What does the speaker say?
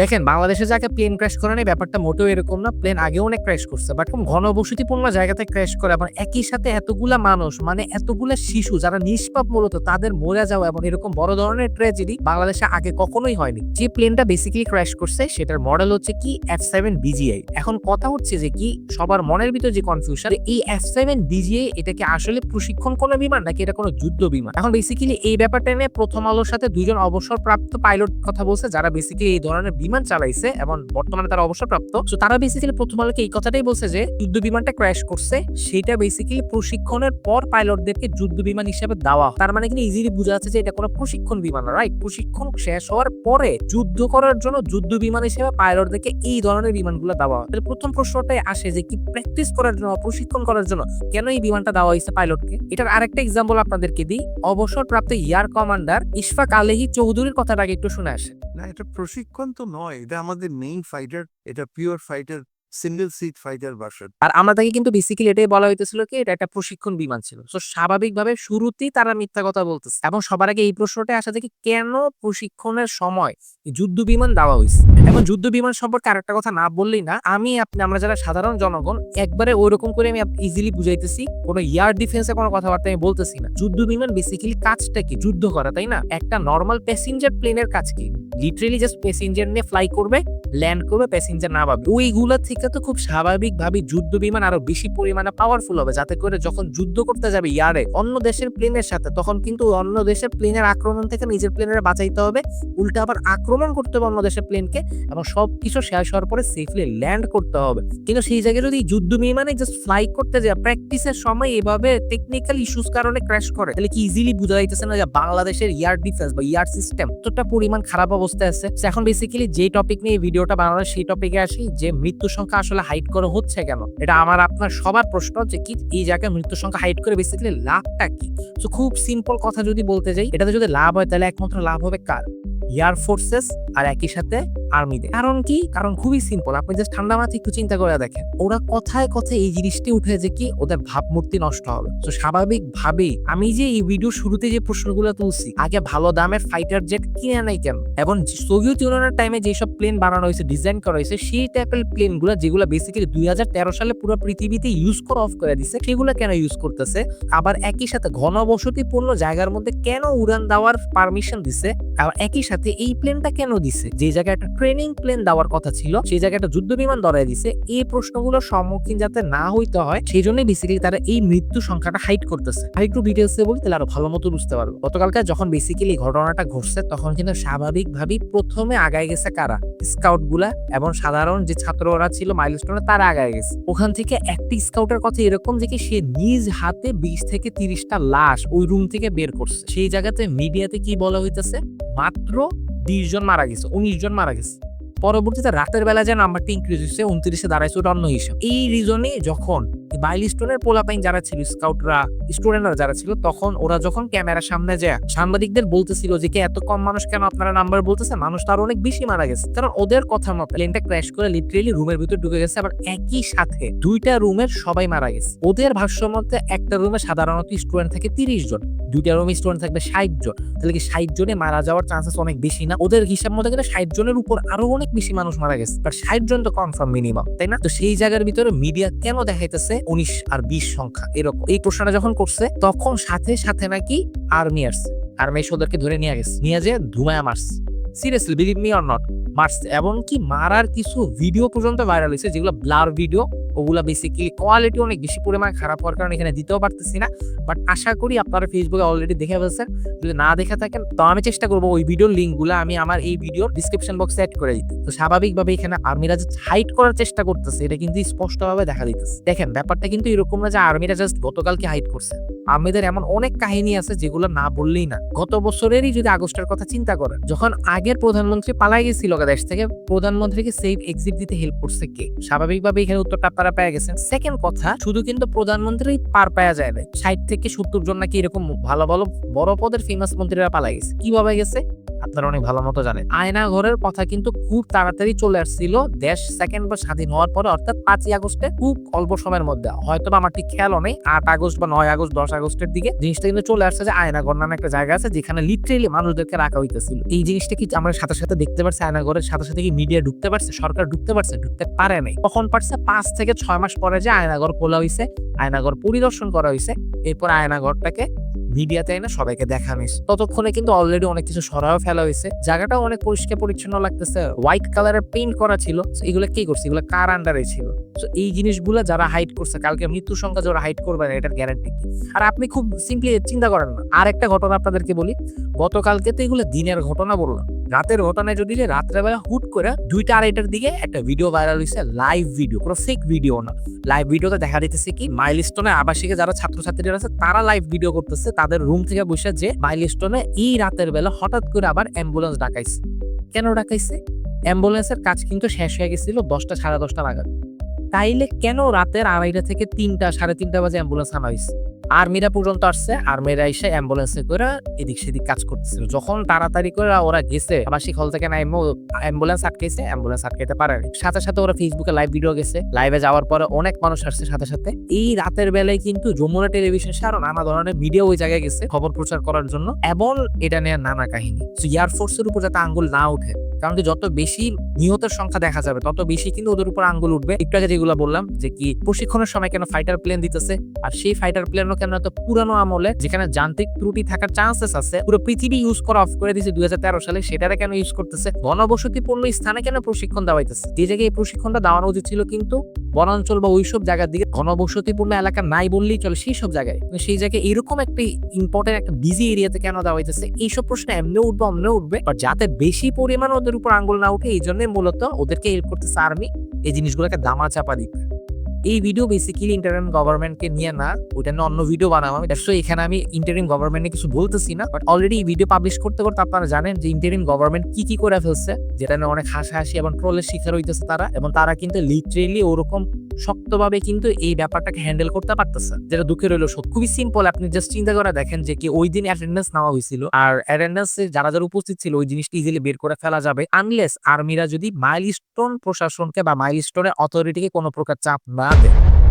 দেখেন, বাংলাদেশে যাকে প্লেন ক্র্যাশ করে নেই, ব্যাপারটা মোটেও এরকম না। প্লেন আগেও অনেক ক্র্যাশ করছে বাট ঘনবসতিপূর্ণ জায়গাতে ক্র্যাশ করে এবং একই সাথে এতগুলা মানুষ মানে এতগুলা শিশু যারা নিষ্পাপ মূলত, তাদের মরে যাওয়া এবং এরকম বড় ধরনের ট্র্যাজেডি বাংলাদেশে আগে কখনোই হয়নি। যে প্লেনটা বেসিক্যালি ক্র্যাশ করছে, সেটার মডেল হচ্ছে কি এফ সেভেন বিজিআই এখন কথা হচ্ছে যে কি, সবার মনের ভিতর যে কনফিউশন এই এফ সেভেন বিজিআই এটা কি আসলে প্রশিক্ষণ কোনো বিমান নাকি এটা কোনো যুদ্ধ বিমান? এখন বেসিক্যালি এই ব্যাপারটা নিয়ে প্রথম আলোর সাথে দুইজন অবসরপ্রাপ্ত পাইলট কথা বলছে, যারা বেসিক্যালি এই ধরনের বিমান চালাইছে এবং বর্তমানে তারা অবসরপ্রাপ্ত। তো তারা বেসিক্যালি প্রথম আলোকে এই কথাটাই বলছে যে, যুদ্ধ বিমানটা ক্র্যাশ করছে। সেটা বেসিক্যালি প্রশিক্ষণের পর পাইলটদেরকে যুদ্ধ বিমান হিসেবে দেওয়া। তার মানে কিন্তু ইজিলি বোঝা যাচ্ছে যে, এটা কোনো প্রশিক্ষণ বিমান রাইট প্রশিক্ষণ শেষ হওয়ার পরে যুদ্ধ করার জন্য যুদ্ধ বিমান হিসেবে পাইলটদেরকে এই ধরনের বিমানগুলো দেওয়া তাহলে প্রথম প্রশ্নটাই আসে যে, কি প্র্যাকটিস করার জন্য, প্রশিক্ষণ করার জন্য কেন এই বিমানটা দেওয়া হয়েছে পাইলটকে এটার আরেকটা এক্সাম্পল আপনাদেরকে দিই। অবসরপ্রাপ্ত ইয়ার কমান্ডার ইশফাক আলেহি চৌধুরীর কথাটা আগে একটু শুনে আসে না এটা প্রশিক্ষণ তো নয়। এটা আমাদের মেইন ফাইটার এটা pure fighter single seat fighter version আর আমরা তাকে কিন্তু বেসিক্যালি এটাই বলা হইতেছিল কি, এটা একটা প্রশিক্ষণ বিমান ছিল। তো স্বাভাবিকভাবে শুরুতেই তারা মিথ্যা কথা বলতেছে। এবং সবার আগে এই প্রশ্নটা আসা থেকে কেন প্রশিক্ষণের সময় যুদ্ধ বিমান দেওয়া হয়েছে এবং যুদ্ধ বিমান সম্পর্কে আরেকটা কথা না বললেই না, আমি আপনি, আমরা যারা সাধারণ জনগণ, একবারে ওইরকম করে আমি ইজিলি বুঝাইতেছি, কোনো ইয়ার ডিফেন্সে কোনো কথাবার্তা আমি বলতেছি না। যুদ্ধ বিমান বেসিক্যালি কাজটা কি? যুদ্ধ করা, তাই না? একটা নর্মাল প্যাসেঞ্জার প্লেনের কাজ কি? লিটারেলি জাস্ট প্যাসেঞ্জার নিয়ে ফ্লাই করবে ল্যান্ড করবে প্যাসেঞ্জার না পাবে ওইগুলো থেকে তো খুব স্বাভাবিকভাবে যুদ্ধ বিমান আরও বেশি পরিমাণে পাওয়ারফুল হবে, যাতে করে যখন যুদ্ধ করতে যাবে ইয়ারে, অন্য দেশের প্লেনের সাথে, তখন কিন্তু অন্য দেশের প্লেনের আক্রমণ থেকে নিজের প্লেনের বাঁচাইতে হবে, উল্টা আবার আক্রমণ করতে হবে অন্য দেশের প্লেনকে এবং সবকিছু শেষ হওয়ার পরে সেফলি ল্যান্ড করতে হবে। কিন্তু সেই জায়গায় যদি যুদ্ধ বিমানে জাস্ট ফ্লাই করতে যায় প্র্যাকটিসের সময় এভাবে টেকনিক্যাল ইস্যুস কারণে ক্র্যাশ করে, তাহলে কি ইজিলি বোঝা যাইতেছে না যে বাংলাদেশের ইয়ার ডিফেন্স বা ইয়ার সিস্টেম কতটা পরিমাণ খারাপ অবস্থায় আছে? এখন বেসিক্যালি যে টপিক নিয়ে ভিডিওটা বানানো, সেই টপিকে আসি, যে মৃত্যু সংখ্যা আসলে হাইট করে হচ্ছে কেন? এটা আমার আপনার সবার প্রশ্ন যে কি এই জায়গায় মৃত্যু সংখ্যা হাইট করে বেসিক্যালি লাভটা কি? তো খুব সিম্পল কথা যদি বলতে যাই, এটাতে যদি লাভ হয় তাহলে একমাত্র লাভ হবে কার? এয়ার ফোর্সেস আর একই সাথে আর্মিদের কারণ কি? কারণ খুবই সিম্পল আপনি জাস্ট ঠান্ডা মাথায় একটু চিন্তা করে দেখেন। ওরা কথায় কথায় এই জিনিসটি উঠে যে কি ওদের ভাবমূর্তি নষ্ট হবে। তো স্বাভাবিক ভাবেই আমি যে এই ভিডিও শুরুতে যে প্রশ্নগুলো তুলছি, আগে ভালো দামের ফাইটার জেট কিনে নাই কেন? এবং সোভিয়েত ইউনিয়নের টাইমে যেসব প্লেন বানানো হয়েছে ডিজাইন করা হয়েছে, সেই টাইপের প্লেনগুলো যেগুলো বেসিক্যালি দুই হাজার তেরো সালে পুরো পৃথিবীতে ইউজ করা অফ করে দিছে, সেগুলো কেন ইউজ করতেছে? আবার একই সাথে ঘনবসতিপূর্ণ জায়গার মধ্যে কেন উড়ান দেওয়ার পারমিশন দিছে? আবার একই সাথে এই প্লেনটা কেন দিছে? যে জায়গায় একটা ট্রেনিং প্লেন দেওয়ার কথা ছিল, সেই জায়গায় একটা যুদ্ধ বিমান ধরাই দিছে, এই প্রশ্নগুলোর সম্মুখীন যাতে না হইতে হয় সেই জন্যই বেসিক্যালি তারা এই মৃত্যু সংখ্যাটা হাইট করতেছে। আর একটু ডিটেলসে বলি, তাহলে আরও ভালো মতো বুঝতে পারব। গতকালকে যখন বেসিক্যালি ঘটনাটা ঘটছে, তখন কিন্তু স্বাভাবিকভাবেই প্রথমে আগায় গেছে কারা? স্কাউটগুলা এবং সাধারণ যে ছাত্ররা ছিল মাইলস্টোনে তার আগায় গেছে। ওখান থেকে একটি স্কাউটের কথা এরকম যে সে নিজ হাতে বিশ থেকে তিরিশটা লাশ ওই রুম থেকে বের করছে। সেই জায়গাতে মিডিয়াতে কি বলা হইতেছে? মাত্র বিশ জন মারা গেছে, উনিশ জন মারা গেছে। পরবর্তীতে রাতের বেলা যে নাম্বারটি ইনক্রিজ হয়েছে উনত্রিশে দাঁড়াইছে ওটা অন্য হিসাব। এই রিজনে যখন বাইলিস্টোনের পোলাপাইন যারা ছিল, স্কাউটরা, স্টুডেন্টরা যারা ছিল, তখন ওরা যখন ক্যামেরার সামনে যায়, সাংবাদিকদের বলতেছিল যে এত কম মানুষ কেন আপনারা নাম্বার বলতেছে মানুষ তো আরও অনেক বেশি মারা গেছে। কারণ ওদের কথা মতো প্লেনটা ক্র্যাশ করে লিটারেলি রুমের ভিতর ঢুকে গেছে, আবার একই সাথে দুইটা রুমের সবাই মারা গেছে। ওদের ভাষ্য মতে একটা রুমে সাধারণত স্টুডেন্ট থাকে তিরিশ জন, দুইটা রুমে স্টুডেন্ট থাকবে ষাট জন। তাহলে কি ষাট জনে মারা যাওয়ার চান্সেস অনেক বেশি না? ওদের হিসাব মতো গেলে ষাট জনের উপর আরও অনেক বেশি মানুষ মারা গেছে। বাট ষাট জন তো কনফার্ম মিনিমাম তাই না? তো সেই জায়গার ভিতরে মিডিয়া কেন দেখাইতেছে? উনিশ আর বিশ সংখ্যা, এরকম। এই প্রশ্নটা যখন করছে, তখন সাথে সাথে নাকি আর্মি আসছে। আর্মি সদরকে ধরে নিয়ে গেছে। নিয়ে যে ধুমায়া মারছে। Seriously believe me or not মারছে। এমনকি মারার কিছু ভিডিও পর্যন্ত ভাইরাল হয়েছে, যেগুলো ব্লার ভিডিও ওগুলা বেসিক্যালি কোয়ালিটি অনেক বেশি পরিমাণে খারাপ হওয়ার কারণে এখানে দিতেও পারতেছি না। বাট আশা করি আপনারা ফেসবুকে অলরেডি দেখে ফেলছেন। যদি না দেখে থাকেন, তো আমি চেষ্টা করব ওই ভিডিওর লিঙ্কগুলো আমি আমার এই ভিডিওর ডিসক্রিপশন বক্সে অ্যাড করে দিতে। তো স্বাভাবিকভাবে এখানে আর্মিরা যে হাইড করার চেষ্টা করতেছে, এটা কিন্তু স্পষ্টভাবে দেখা দিতেছে। দেখেন, ব্যাপারটা কিন্তু এরকম না যে আর্মিরা জাস্ট গতকালকে হাইট করছে। আর্মিদের এমন অনেক কাহিনী আছে যেগুলো না বললেই না। গত বছরেরই যদি আগস্টের কথা চিন্তা করেন, যখন আগের প্রধানমন্ত্রী পালাই গেছিল দেশ থেকে, প্রধানমন্ত্রীকে সেফ এক্সিট দিতে হেল্প করছে কে? স্বাভাবিকভাবে এখানে উত্তরটা আপনারা পেয়ে গেছেন। সেকেন্ড কথা, শুধু কিন্তু প্রধানমন্ত্রী পার পাওয়া যায় না ষাট থেকে সত্তর জন নাকি এরকম ভালো ভালো বড় পদের ফেমাস মন্ত্রীরা পালাই গেছে। কীভাবে গেছে? আপনারা অনেক ভালো মতো জানেন। আয়না ঘরের কথা কিন্তু খুব তাড়াতাড়ি চলে আসছিল। দেশ সেকেন্ড বা স্বাধীন হওয়ার পরে, অর্থাৎ পাঁচই আগস্টে খুব অল্প সময়ের মধ্যে। হয়তো আমার ঠিক খেয়াল নেই, আট আগস্ট বা নয় আগস্ট, দশ আগস্টের দিকে জিনিসটা কিন্তু চলে আসছে যে আয়নাঘর নামে একটা জায়গা আছে, যেখানে লিটারেলি মানুষদেরকে রাখা হইতেছিল। এই জিনিসটা কি আমরা সাথে সাথে দেখতে পারছি? আয়নাঘরের সাথে সাথে কি মিডিয়া ঢুকতে পারছে? সরকার ঢুকতে পারছে? ঢুকতে পারে নাই। কখন পারছে? পাঁচ থেকে ছয় মাস পরে যে আয়নাঘর খোলা হয়েছে আয়নাঘর পরিদর্শন করা হয়েছে এরপর আয়নাঘরটাকে মিডিয়াতে না সবাইকে দেখানো হয়েছে ততক্ষণে কিন্তু অলরেডি অনেক কিছু সরাও ফেলা হয়েছে। জায়গাটাও অনেক পরিষ্কার পরিচ্ছন্ন লাগতেছে। হোয়াইট কালারের পেইন্ট করা ছিল। এগুলো কি করছে? এগুলো কার আন্ডারে ছিল? তো এই জিনিসগুলো যারা হাইট করছে, কালকে মৃত্যু সংখ্যা যারা হাইট করবে না, এটার গ্যারান্টি কি? আর আপনি খুব সিম্পলি চিন্তা করেন না। আর একটা ঘটনা আপনাদেরকে বলি। গতকালকে তো এগুলো দিনের ঘটনা বললাম। রাতের ঘটনায় যদি যে রাত্রেবেলা হুট করে দুইটা আড়াইটার দিকে একটা ভিডিও ভাইরাল হয়েছে লাইভ ভিডিও কোনো ফেক ভিডিও না। লাইভ ভিডিওতে দেখা দিতেছে কি মাইলস্টোনে আবাসিকে যারা ছাত্রছাত্রীরা আছে, তারা লাইভ ভিডিও করতেছে, তাদের রুম থেকে বসে যে মাইলস্টোনে এই রাতের বেলা হঠাৎ করে আবার অ্যাম্বুলেন্স ডাকাইছে। কেন ডাকাইছে? অ্যাম্বুলেন্সের কাজ কিন্তু শেষ হয়ে গেছিল দশটা, সাড়ে দশটা নাগাদ। তাইলে কেন রাতের আড়াইটা থেকে তিনটা, সাড়ে তিনটা বাজে অ্যাম্বুলেন্স আনা হয়েছে আর্মিরা পর্যন্ত আসছে, আর্মিরা এসে অ্যাম্বুলেন্সে করে এদিক সেদিক কাজ করতেছিল। যখন তাড়াতাড়ি করে ওরা গেছে, আবাসিক হল থেকে নাইমো অ্যাম্বুলেন্স আটকেছে অ্যাম্বুলেন্স আটকাইতে পারেনি সাথে সাথে ওরা ফেসবুকে লাইভ ভিডিও গেছে। লাইভে যাওয়ার পরে অনেক মানুষ আসছে সাথে সাথে। এই রাতের বেলায় কিন্তু যমুনা টেলিভিশন সে আরও নানা ধরনের মিডিয়া ওই জায়গায় গেছে খবর প্রচার করার জন্য। এবং এটা নিয়ে নানা কাহিনী। এয়ারফোর্সের উপর যাতে আঙ্গুল না উঠে কারণ যত বেশি নিহতের সংখ্যা দেখা যাবে, তত বেশি কিন্তু ওদের উপর আঙ্গুল উঠবে। একটু আগে যেগুলো বললাম, যে কি প্রশিক্ষণের সময় কেন ফাইটার প্লেন দিতেছে, আর সেই ফাইটার প্লেনও কেন এত পুরানো আমলে, যেখানে যান্ত্রিক ত্রুটি থাকার চান্সেস আছে, পুরো পৃথিবী ইউজ করা অফ করে দিয়েছে দুই সালে, সেটারে কেন ইউজ করতেছে? ঘনবসতিপূর্ণ স্থানে কেন প্রশিক্ষণ দেওয়া হইতেছে যে জায়গায় এই প্রশিক্ষণটা দেওয়ানো উচিত ছিল কিন্তু বনাঞ্চল বা ওইসব জায়গার দিকে ঘনবসতিপূর্ণ এলাকা নাই বললেই চলে সেই সব জায়গায়। সেই জায়গায় এরকম একটা ইম্পর্টেন্ট একটা বিজি এরিয়াতে কেন দেওয়া হইতেছে? এইসব প্রশ্ন এমনি উঠবে অমনি উঠবে যাতে বেশি পরিমাণ ওদের উপর আঙ্গুল না উঠে এই জন্য মূলত ওদেরকে হেল্প করতেছে আর্মি এই জিনিসগুলোকে দামা চাপা দিতে। এই ভিডিও বেসিক্যালি ইন্টারিম গভর্নমেন্টকে নিয়ে না, ওইটা নিয়ে অন্য ভিডিও বানাবো আমি। দ্যাটস এখানে আমি ইন্টারিম গভর্নমেন্টে কিছু বলতেছি না বাট অলরেডি এই ভিডিও পাবলিশ করতে করতে আপনারা জানেন যে ইন্টারিম গভর্নমেন্ট কি কি করে ফেলছে, যেটা নিয়ে অনেক হাসাহাসি এবং ট্রোলের শিকার হইতেছে তারা, এবং তারা কিন্তু লিটারেলি ওরকম শক্তভাবে কিন্তু এই ব্যাপারটাকে হ্যান্ডেল করতে পারতেছে। যেটা দুঃখের রইল সত্য। খুবই সিম্পল আপনি জাস্ট চিন্তা করে দেখেন যে কি ওই দিন অ্যাটেন্ডেন্স নেওয়া হয়েছিল। আর অ্যাটেন্ডেন্সে যারা যারা উপস্থিত ছিল, ওই জিনিসটা ইজিলি বের করে ফেলা যাবে। আনলেস আর্মিরা যদি মাইলস্টোন প্রশাসনকে বা মাইলস্টোনের অথরিটিকে কোনো প্রকার চাপ না দেয়।